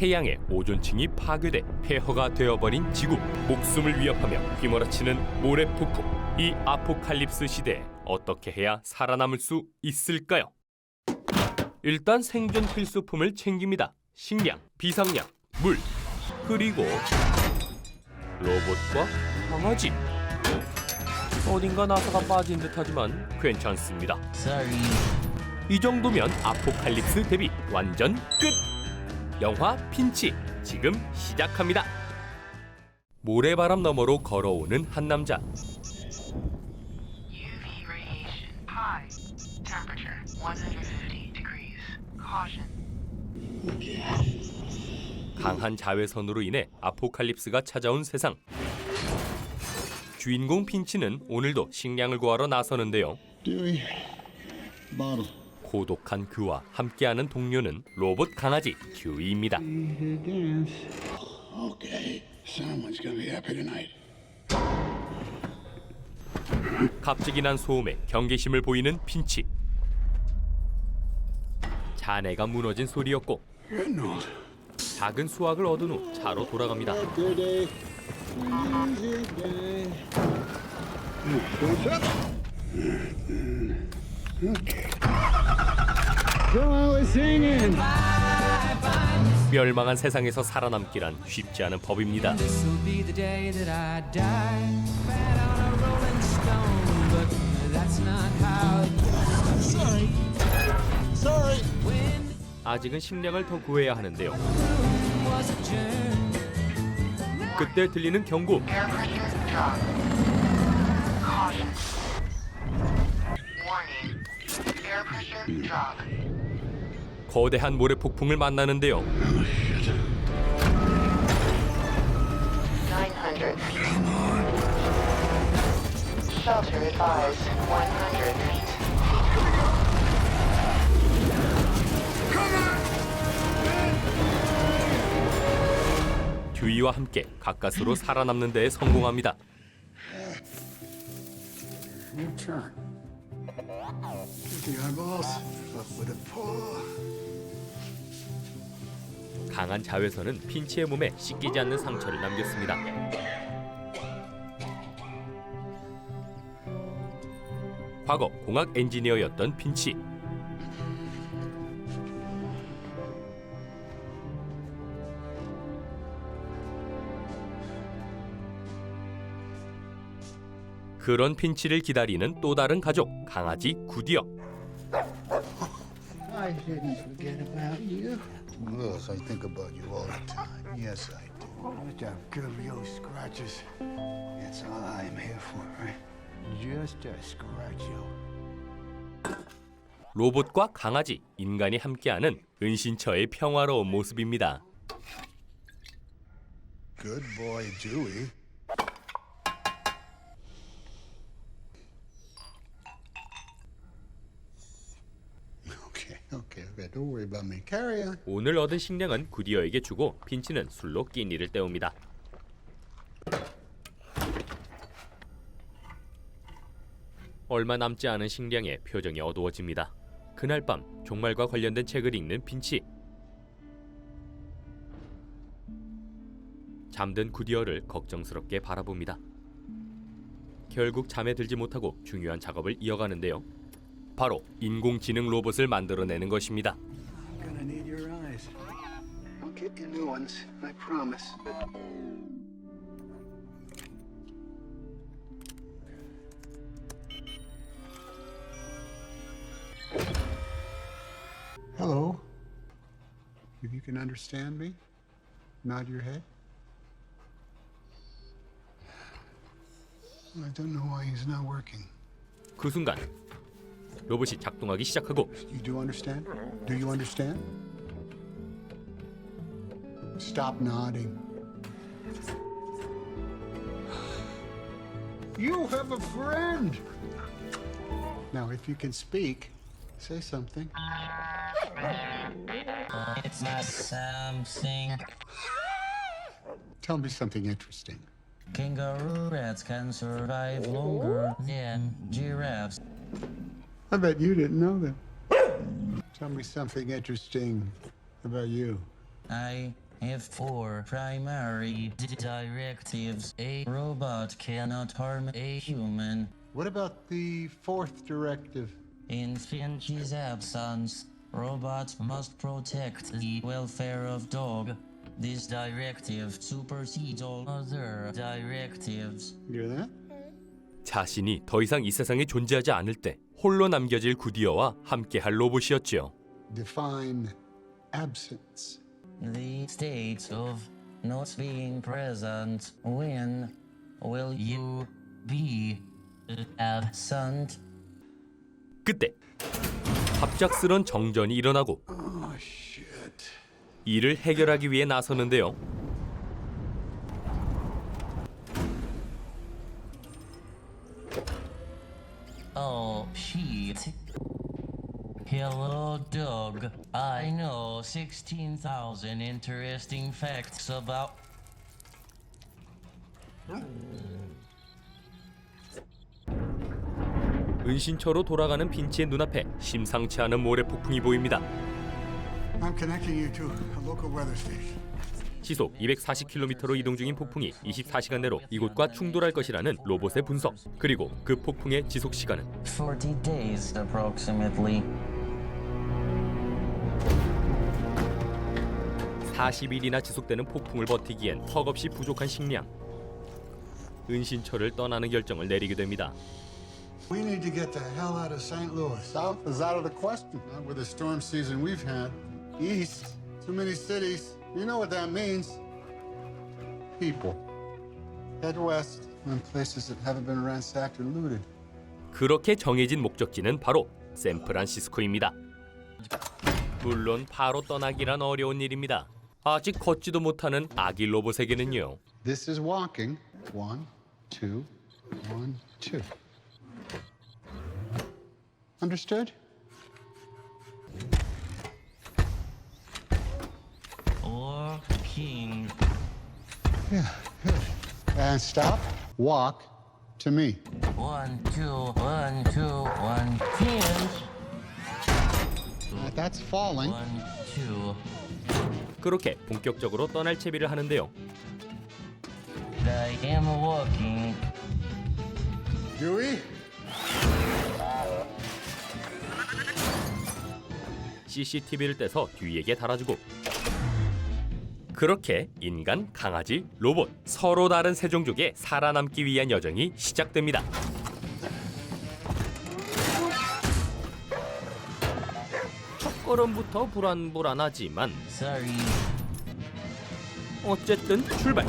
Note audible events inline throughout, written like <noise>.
태양의 오존층이 파괴돼 폐허가 되어버린 지구 목숨을 위협하며 휘몰아치는 모래 폭풍 이 아포칼립스 시대에 어떻게 해야 살아남을 수 있을까요? 일단 생존 필수품을 챙깁니다. 식량, 비상약, 물, 그리고 로봇과 강아지. 어딘가 나사가 빠진 듯하지만 괜찮습니다. Sorry. 이 정도면 아포칼립스 데뷔 완전 끝! 영화 핀치 지금 시작합니다. 모래바람 너머로 걸어오는 한 남자. UV radiation. High. Temperature 150 degrees. Caution. 강한 자외선으로 인해 아포칼립스가 찾아온 세상. 주인공 핀치는 오늘도 식량을 구하러 나서는데요. Dewey, bottle. 고독한 그와 함께하는 동료는 로봇 강아지 tonight. 갑자기 난 소음에 경계심을 보이는 핀치. 자네가 무너진 소리였고. 작은 수확을 얻은 후 차로 돌아갑니다. Good day. Easy day. What's up? Okay. So I was singing. 멸망한 세상에서 살아남기란 쉽지 않은 법입니다. 아직은 식량을 더 구해야 하는데요. 그때 들리는 경고. 거대한 모래 폭풍을 만나는데요. 900 feet. Shelter advised. 100 feet. 듀이와 함께 가까스로 살아남는 데에 성공합니다. Turn. 강한 자외선은 핀치의 몸에 씻기지 않는 상처를 남겼습니다. 과거 공학 엔지니어였던 핀치. 그런 핀치를 기다리는 또 다른 가족, 강아지 구디어. 로봇과 강아지, 인간이 함께하는 은신처의 평화로운 모습입니다. Good boy, Dewey. Okay, okay, okay. Don't worry about me. Carry on. 오늘 얻은 식량은 구디어에게 주고 핀치는 술로 끼니를 때웁니다. 얼마 남지 않은 식량에 표정이 어두워집니다. 그날 밤 종말과 관련된 책을 읽는 핀치. 잠든 구디어를 걱정스럽게 바라봅니다. 결국 잠에 들지 못하고 중요한 작업을 이어가는데요. 바로 인공지능 로봇을 만들어내는 것입니다. Gonna need your eyes. I'll get you new ones, I promise. Hello. If you can understand me, nod your head. I don't know why he's not working. 그 순간 로봇이 작동하기 시작하고 You do understand? Do you understand? Stop nodding. You have a friend! Now, if you can speak, say something. It's not something. Tell me something interesting. Kangaroo rats can survive longer than giraffes. I bet you didn't know that. <coughs> Tell me something interesting about you. I If for primary d- directives, a robot cannot harm a human. What about the fourth directive? In Finch's absence, robots must protect the welfare of dog. This directive supersedes all other directives. You hear that? 자신이 더 이상 이 세상에 존재하지 않을 때 홀로 남겨질 구디어와 함께할 로봇이었지요. Define absence. The state of not being present. When will you be absent? 그때 갑작스런 정전이 일어나고 Oh, shit. 이를 해결하기 위해 나서는데요. Hello, dog. I know 16,000 interesting facts about. 은신처로 돌아가는 빈치의 눈앞에 심상치 않은 모래 폭풍이 보입니다. I'm connecting you to a local weather station. 시속 240km로 이동 중인 폭풍이 24시간 내로 이곳과 충돌할 것이라는 로봇의 분석 그리고 그 폭풍의 지속 시간은 40 days approximately. 40일이나 지속되는 폭풍을 버티기엔 턱없이 부족한 식량. 은신처를 떠나는 결정을 내리게 됩니다. We need to get the hell out of St. Louis. South is out of the question. Not with the storm season we've had. East, too many cities. You know what that means. People. Head west, in places that haven't been ransacked or looted. 그렇게 정해진 목적지는 바로 샌프란시스코입니다. 물론 바로 떠나기란 어려운 일입니다. 아직 걷지도 못하는 아기 로봇에게는요. This is walking. One, two, one, two. Understood? Walking. Yeah, good. And stop. Walk to me. One, two, one, two, one, pinch. Uh, That's falling. One, two. 그렇게 본격적으로 떠날 채비를 하는데요. I am walking. Dewey? CCTV를 떼서 뒤에게 달아주고 그렇게 인간, 강아지, 로봇 서로 다른 세 종족의 살아남기 위한 여정이 시작됩니다. 걸음부터 불안불안하지만 Sorry. 어쨌든 출발.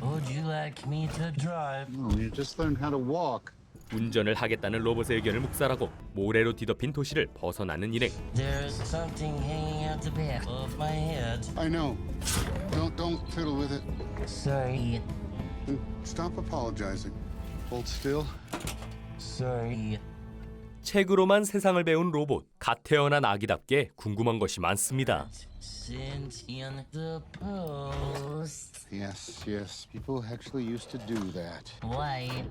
Would you like me to drive? No, you just learned how to walk. 운전을 하겠다는 로봇의 의견을 묵살하고 모래로 뒤덮인 도시를 벗어나는 일행. There's something hanging out the back of my head. I know. Don't don't fiddle with it. Sorry. And stop apologizing. Hold still. Sorry. 책으로만 세상을 배운 로봇. 갓 태어난 아기답게 궁금한 것이 많습니다. Sent in the post. Yes, yes. People actually used to do that. Why?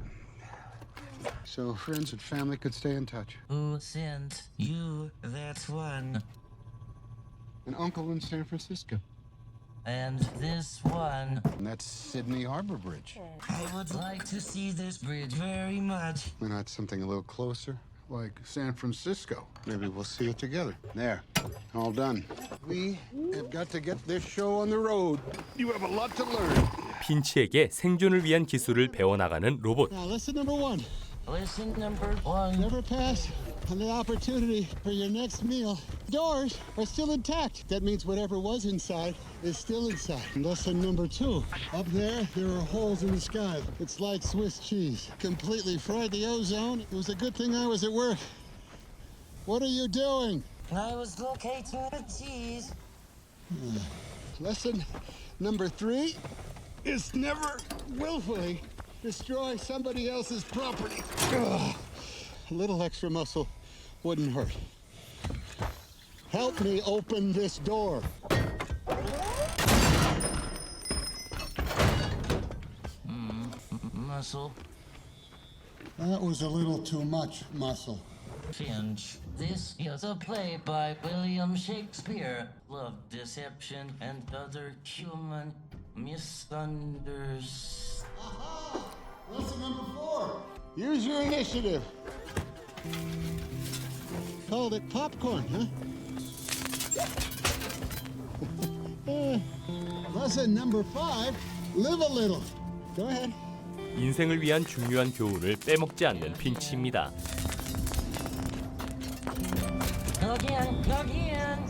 So friends and family could stay in touch. Who sent you that one? An uncle in San Francisco. And this one? And that's Sydney Harbor Bridge. I would like to see this bridge very much. Why not something a little closer? Like San Francisco. Maybe we'll see it together. There. All done. We have got to get this show on the road. You have a lot to learn. 핀치에게 생존을 위한 기술을 배워나가는 로봇. Now, lesson number one Lesson number one. never pass on the opportunity for your next meal. Doors are still intact. That means whatever was inside is still inside. Lesson number two up there, there are holes in the sky. It's like Swiss cheese. Completely fried the ozone. It was a good thing I was at work. What are you doing? I was locating the cheese. Hmm. Lesson number three is never willfully destroy somebody else's property. Ugh. A little extra muscle wouldn't hurt. Help me open this door. Hmm, muscle. That was a little too much muscle. Finch. This is a play by William Shakespeare. Love, deception, and other human misunderstandings. Lesson number four. Use your initiative. Called it popcorn, huh? Uh, lesson number five. Live a little. Go ahead. 인생을 위한 중요한 교훈을 빼먹지 않는 핀치입니다. Again, again.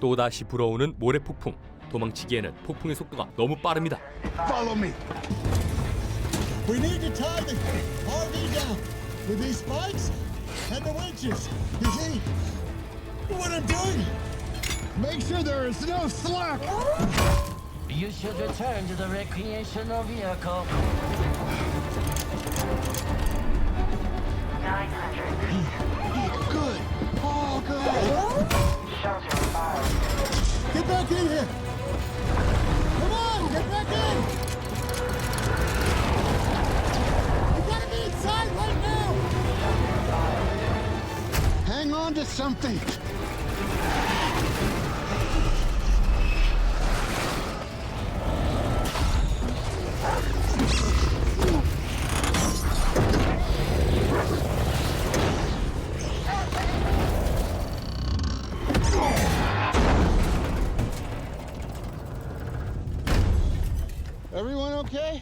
또다시 불어오는 모래 폭풍. 도망치기에는 폭풍의 속도가 너무 빠릅니다. Follow me. We need to tie the RV down with these spikes and the winches. You see what I'm doing? Make sure there is no slack. You should return to the recreational vehicle. something. Everyone okay?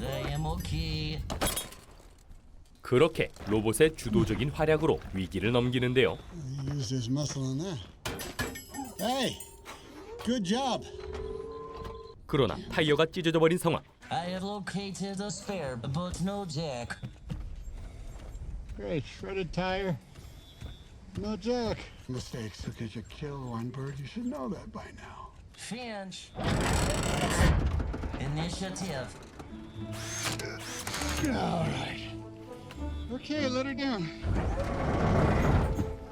I am okay. 그렇게 로봇의 주도적인 활약으로 위기를 넘기는데요. Use his muscle on that. Hey, good job. 그러나 타이어가 찢어져 버린 상황. I have located a spare, but no jack. Great, shredded tire. No jack. Mistakes will get you killed, one bird. You should know that by now. Finch. Initiative. All right. Okay, let her down.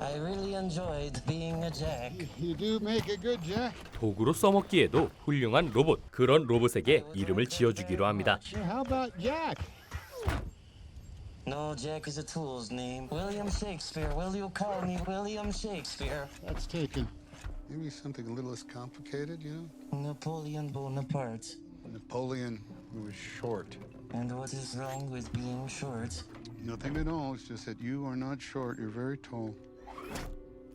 I really enjoyed being a jack. You do make a good jack. 도구로 써먹기에도 훌륭한 로봇. 그런 로봇에게 이름을 지어주기로 합니다. Hey, how about Jack? No, Jack is a tool's name. William Shakespeare. Will you call me William Shakespeare? That's taken. Maybe something a little less complicated, you know? Napoleon Bonaparte. Napoleon, who was short. And what is wrong with being short? Nothing at all. It's just that you are not short. You're very tall.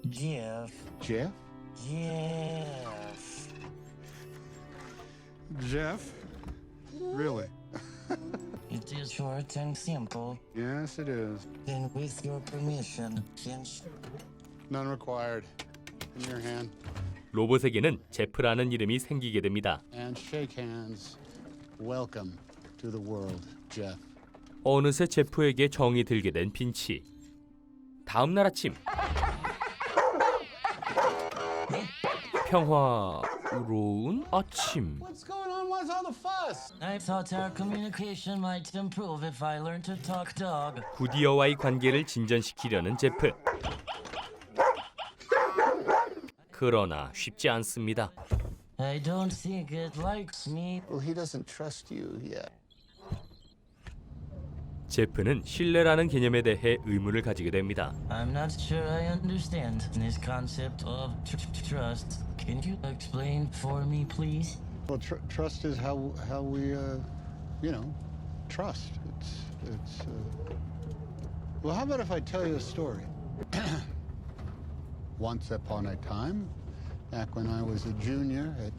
Jeff. Jeff? Jeff. Jeff? Really? It is short and simple. Yes, it is. Then, with your permission, Finch. None required. In your hand. 로봇에게는 제프라는 이름이 생기게 됩니다. And shake hands. Welcome to the world, Jeff. 어느새 제프에게 정이 들게 된 핀치. 다음 날 아침 평화로운 아침 What's going on? What's all the fuss? I thought our communication might improve if I learned to talk dog. 구디어와의 관계를 진전시키려는 제프. 그러나 쉽지 않습니다. I don't think it likes me. Well, he doesn't trust you yet. 제프는 신뢰라는 개념에 대해 의문을 가지게 됩니다. I'm not sure I understand this concept of tr- tr- trust. Can you explain for me, please? Well, tr- trust is how how we, uh, you know, trust. It's it's. Uh... Well, how about if I tell you a story? Once upon a time, back when I was a junior at.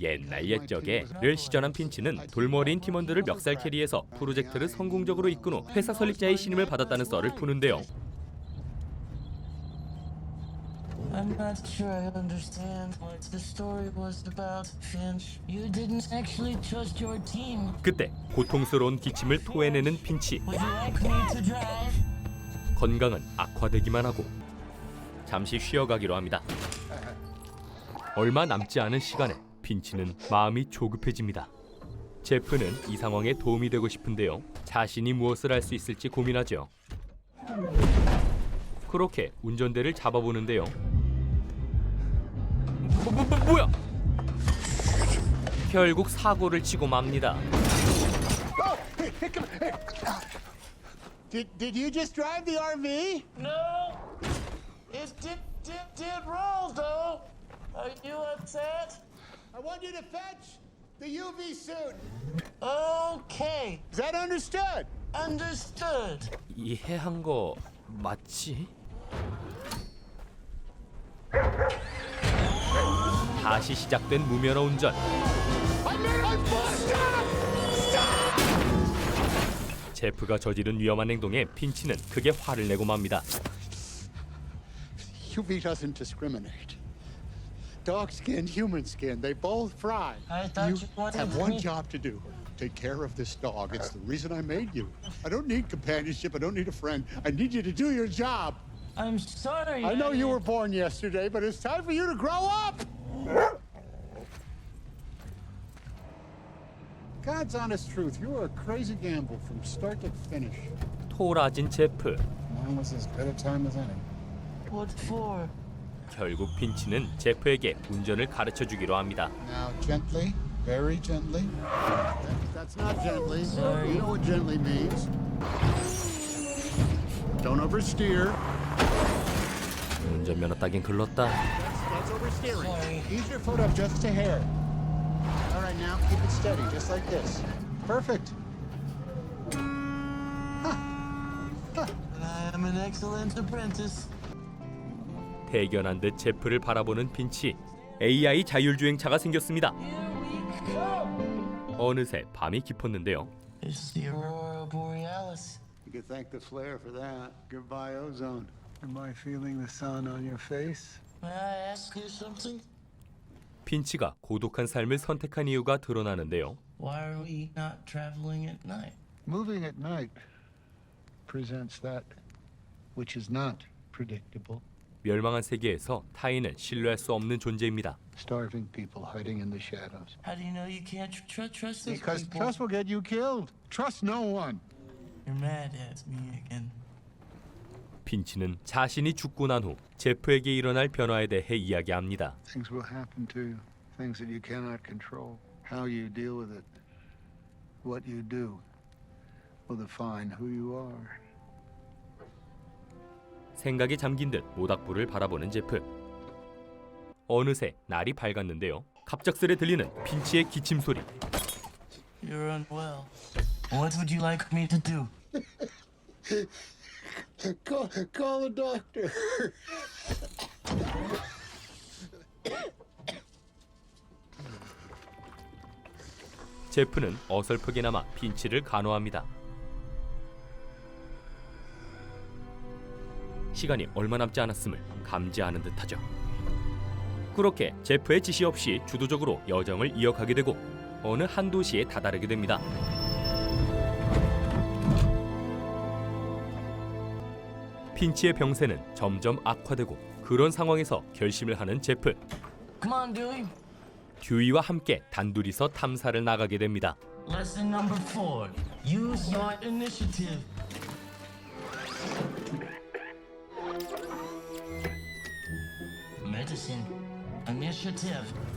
옛날 옛적에 를 시전한 핀치는 돌머리인 팀원들을 멱살 캐리해서 프로젝트를 성공적으로 이끈 후 회사 설립자의 신임을 받았다는 썰을 푸는데요. I'm not sure I understand what the story was about, Finch. You didn't actually trust your team. 그때 고통스러운 기침을 토해내는 핀치. Would you like me to drive? 건강은 악화되기만 하고 잠시 쉬어가기로 합니다. 얼마 남지 않은 시간에 핀치는 마음이 조급해집니다. 제프는 이 상황에 도움이 되고 싶은데요. 자신이 무엇을 할 수 있을지 고민하죠. 그렇게 운전대를 잡아보는데요. 뭐, 뭐, 뭐, 뭐 야? 결국 사고를 치고 맙니다. Did, did you just drive the RV? No! It did, did, did roll, though. Are you upset? I want you to fetch the UV suit. Okay, Is that understood? understood. 이해한 거 맞지? 다시 시작된 무면허 운전. 제프가 저지른 위험한 행동에 핀치는 크게 화를 내고 맙니다. UV doesn't discriminate. Dog skin, human skin, they both fry. I thought you wanted have one me- job to do. Take care of this dog. It's the reason I made you. I don't need companionship. I don't need a friend. I need you to do your job. I'm sorry. I know you were born yesterday, but it's time for you to grow up. God's honest truth, you were a crazy gamble from start to finish. 토라진 제프. Mine was as good a time as any. What for? 결국 핀치는 제프에게 운전을 가르쳐 주기로 합니다. Now, gently, very gently. That's not gently. Sorry. You know what gently means. Don't oversteer. 운전면허 따긴 글렀다. That's oversteering. Sorry. Ease your foot up just a hair. All right, now keep it steady, just like this. Perfect. I am an excellent apprentice. 대견한 듯 제프를 바라보는 핀치. AI 자율주행차가 생겼습니다. Here we go. 어느새 밤이 깊었는데요. It's the aurora borealis. You can thank the flare for that. Goodbye, ozone. Am I feeling the sun on your face? May I ask you something? 핀치가 고독한 삶을 선택한 이유가 드러나는데요. Why are we not traveling at night? Moving at night presents that which is not predictable. 멸망한 세계에서 타인은 신뢰할 수 없는 존재입니다. Starving people hiding in the shadows. How do you know you can't tr- tr- trust those Because people? trust will get you killed. Trust no one. You're mad at me again. 핀치는 자신이 죽고 난 후 제프에게 일어날 변화에 대해 이야기합니다. Things will happen to you. Things that you cannot control. How you deal with it, what you do, will define who you are. 생각에 잠긴 듯 모닥불을 바라보는 제프. 어느새 날이 밝았는데요. 갑작스레 들리는 핀치의 기침 소리. You're unwell. What would you like me to do? <laughs> Call, call a doctor. 제프는 어설프게나마 핀치를 간호합니다. 시간이 얼마 남지 않았음을 감지하는 듯하죠. 그렇게 제프의 지시 없이 주도적으로 여정을 이어가게 되고 어느 한 도시에 다다르게 됩니다. 핀치의 병세는 점점 악화되고 그런 상황에서 결심을 하는 제프. On, Dewey. 듀이와 함께 단둘이서 탐사를 나가게 됩니다. Lesson number four. Use your initiative.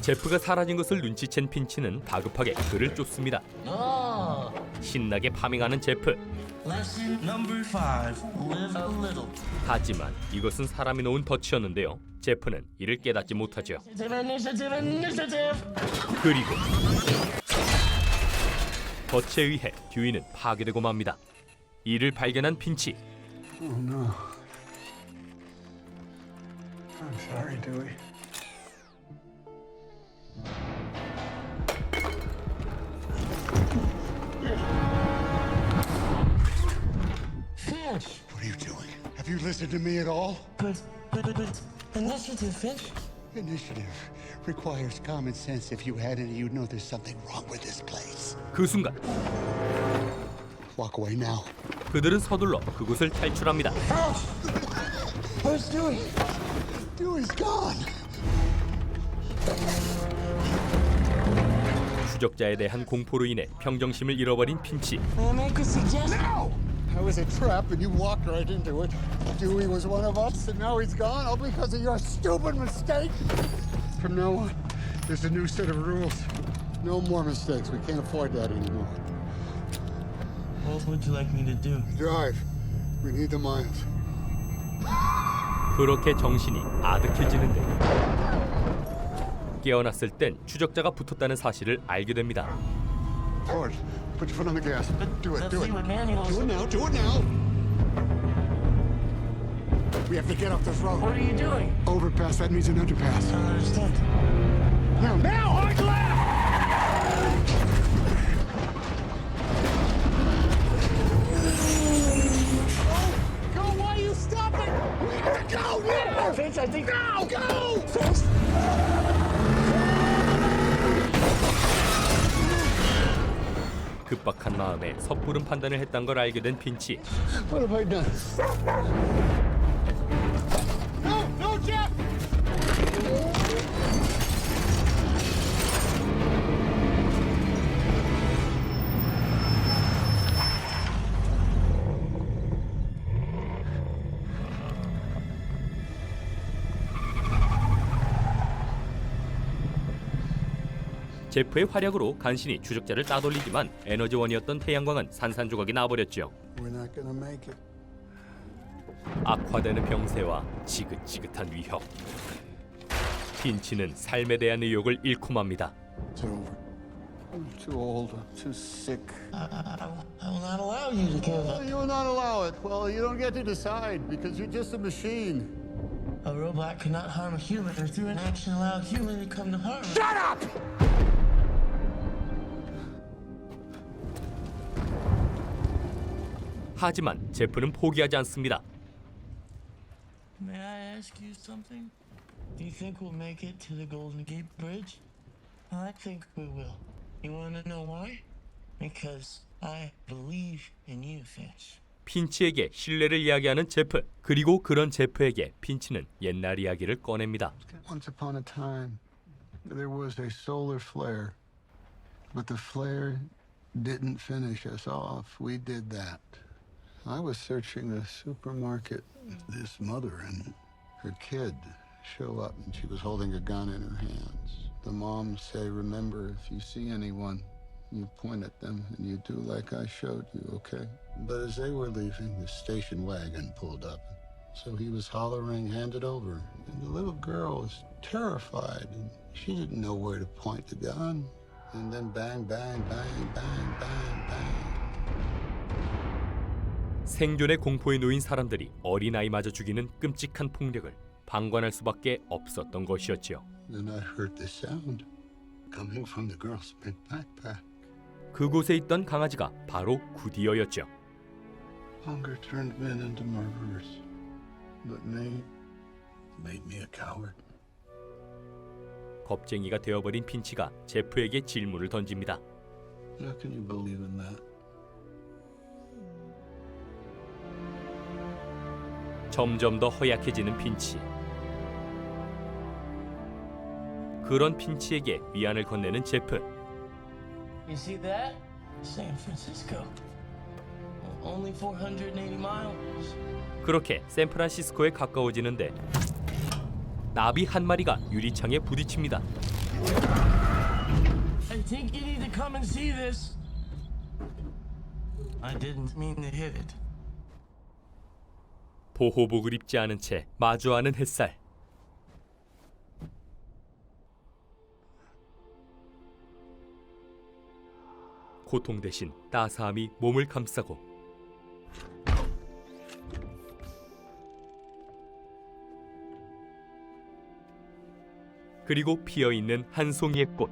제프가 사라진 것을 눈치챈 핀치는 다급하게 그를 쫓습니다. Oh. 신나게 파밍하는 제프. Lesson number five. Live a little. 하지만 이것은 사람이 놓은 덫이었는데요. 제프는 이를 깨닫지 못하죠. Initiative, initiative. 그리고 덫에 의해 듀이는 파괴되고 맙니다. 이를 발견한 핀치. Oh no. I'm sorry, Dewey. Finch. What are you doing? Have you listened to me at all? But, but, but, but, initiative, Finch. Initiative requires common sense. If you had any, you'd know there's something wrong with this place. 그 순간 Walk away now. 그들은 서둘러 그곳을 탈출합니다. Where's Dewey? Dewey's gone. 추적자에 대한 공포로 인해 평정심을 잃어버린 핀치. May I make a suggestion? I was a trap and you walked right into it. Dewey was one of us and now he's gone all because of your stupid mistake. From now on, there's a new set of rules. No more mistakes. We can't afford that anymore. What would you like me to do? Drive. We need the miles. 그렇게 정신이 아득해지는데 깨어났을 땐 추적자가 붙었다는 사실을 알게 됩니다. Forward. Put your foot on the gas. Do it. The Do it. Freeway manuals. Do it now. Do it now. We have to get off this road. What are you doing? Overpass. That means an underpass. 섣부른 판단을 했던 걸 알게 된 핀치. 제프의 활약으로 간신히 추적자를 따돌리지만 에너지원이었던 태양광은 산산조각이 나버렸죠. We're not gonna make it. 악화되는 병세와 지긋지긋한 위협. 핀치는 삶에 대한 의욕을 잃고 맙니다. I'm too old. I'm too sick. I, I, I will not allow you to give up. You will not allow it. Well, you don't get to decide because you're just a machine. A robot cannot harm a human, or through an action allow a human to come to harm. Shut up! 하지만 제프는 포기하지 않습니다. May I ask you something? Do you think we'll make it to the Golden Gate Bridge? I think we will. You want to know why? Because I believe in you, Finch. 핀치에게 신뢰를 이야기하는 제프. 그리고 그런 제프에게 핀치는 옛날 이야기를 꺼냅니다. Once upon a time, there was a solar flare. But the flare didn't finish us off. We did that. I was searching a supermarket. This mother and her kid show up, and she was holding a gun in her hands. The moms say, Remember, if you see anyone, you point at them and you do like I showed you, okay? But as they were leaving, the station wagon pulled up. So he was hollering, hand it over. And the little girl was terrified, and she didn't know where to point the gun. And then bang, bang, bang, bang, bang, bang. 생존의 공포에 놓인 사람들이 어린아이마저 죽이는 끔찍한 폭력을 방관할 수밖에 없었던 것이었지요. Then I heard the sound coming from the girl's big backpack. 그곳에 있던 강아지가 바로 구디어였죠. Hunger turned men into murderers. But me made me a coward. 겁쟁이가 되어버린 핀치가 제프에게 질문을 던집니다. How can you believe in that? 점점 더 허약해지는 핀치. 그런 핀치에게 위안을 건네는 제프. You see that? San Francisco. Only 480 miles. 그렇게 샌프란시스코에 가까워지는데 나비 한 마리가 유리창에 부딪힙니다. I think you need to come and see this. I didn't mean to hit it. 보호복을 입지 않은 채 마주하는 햇살. 고통 대신 따스함이 몸을 감싸고 그리고 피어 있는 한 송이의 꽃.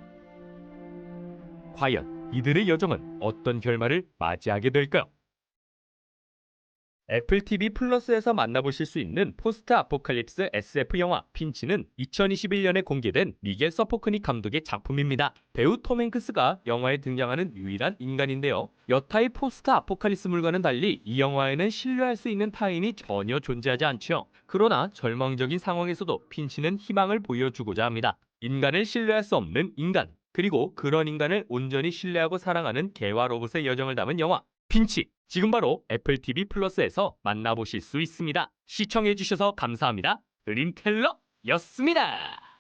과연 이들의 여정은 어떤 결말을 맞이하게 될까요? 애플 TV 플러스에서 만나보실 수 있는 포스트 아포칼립스 SF 영화 핀치는 2021년에 공개된 미겔 서포크닉 감독의 작품입니다. 배우 톰 행크스가 영화에 등장하는 유일한 인간인데요. 여타의 포스트 아포칼립스물과는 달리 이 영화에는 신뢰할 수 있는 타인이 전혀 존재하지 않죠. 그러나 절망적인 상황에서도 핀치는 희망을 보여주고자 합니다. 인간을 신뢰할 수 없는 인간, 그리고 그런 인간을 온전히 신뢰하고 사랑하는 개와 로봇의 여정을 담은 영화 핀치 지금 바로 애플 TV 플러스에서 만나보실 수 있습니다. 시청해주셔서 감사합니다. 드림텔러였습니다.